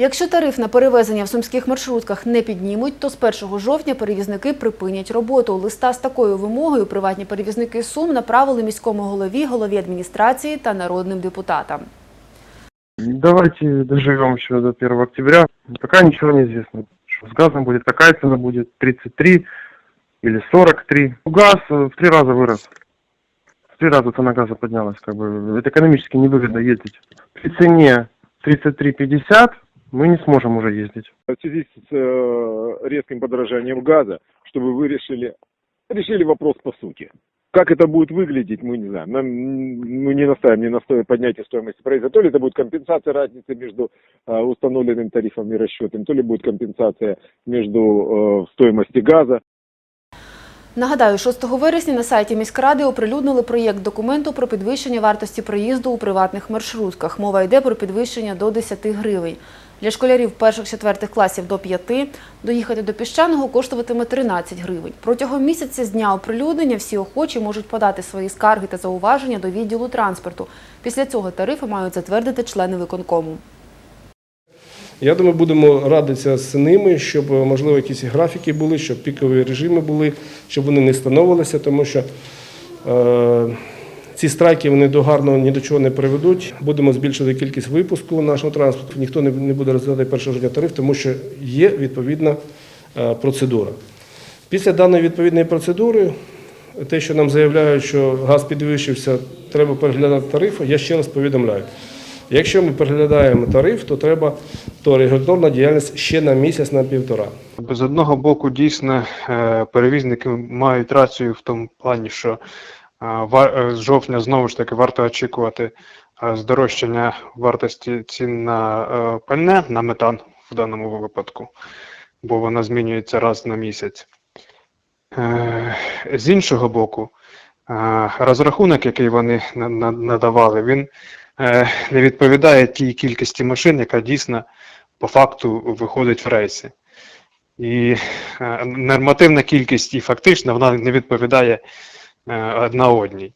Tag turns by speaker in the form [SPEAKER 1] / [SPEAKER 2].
[SPEAKER 1] Якщо тариф на перевезення в сумських маршрутках не піднімуть, то з 1 жовтня перевізники припинять роботу. Листа з такою вимогою приватні перевізники Сум направили міському голові, голові адміністрації та народним депутатам.
[SPEAKER 2] Давайте доживем еще до 1 октября. Пока ничего не известно. Что с газом будет, какая цена будет, 33 или 43. Газ э, в три раза вырос. В три раза цена газа поднялась. Как бы. Это экономически невыгодно ездить. При цене 33,50 мы не сможем уже ездить.
[SPEAKER 3] в связи с э, резким подорожанием газа, чтобы вы решили, решили вопрос по сути. Как это будет выглядеть, мы не знаем. Нам, мы не настаиваем ни на сто- поднятии стоимости проезда. То ли это будет компенсация разницы между э, установленным тарифом и расчетом, то ли будет компенсация между э, стоимостью газа.
[SPEAKER 1] Нагадаю, 6 вересня на сайті міськради оприлюднили проєкт документу про підвищення вартості проїзду у приватних маршрутках. Мова йде про підвищення до 10 гривень. Для школярів перших-четвертих класів до 5 доїхати до піщаного коштуватиме 13 гривень. Протягом місяця з дня оприлюднення всі охочі можуть подати свої скарги та зауваження до відділу транспорту. Після цього тарифи мають затвердити члени виконкому.
[SPEAKER 4] Я думаю, будемо радитися з ними, щоб е, можливо якісь графіки були, щоб пікові режими були, щоб вони не встановилися, тому що е, ці страйки вони до гарного ні до чого не приведуть. Будемо збільшувати кількість випуску нашого транспорту. Ніхто не, не буде розглядати 1 жовтня тариф, тому що є відповідна е, процедура. Після даної відповідної процедури, те, що нам заявляють, що газ підвищився, треба переглядати тарифи, я ще раз повідомляю. Якщо ми переглядаємо тариф, то треба то регуляторна діяльність ще на місяць, на півтора.
[SPEAKER 5] З одного боку, дійсно, е, перевізники мають рацію в тому плані, що е, е, з жовтня знову ж таки варто очікувати здорожчання вартості цін на пальне, на метан в даному випадку, бо вона змінюється раз на місяць. З іншого боку, розрахунок, який вони на- на- надавали, він не відповідає тій кількості машин, яка дійсно по факту виходить в рейси. І е, нормативна кількість і фактично вона не відповідає е, одна одній.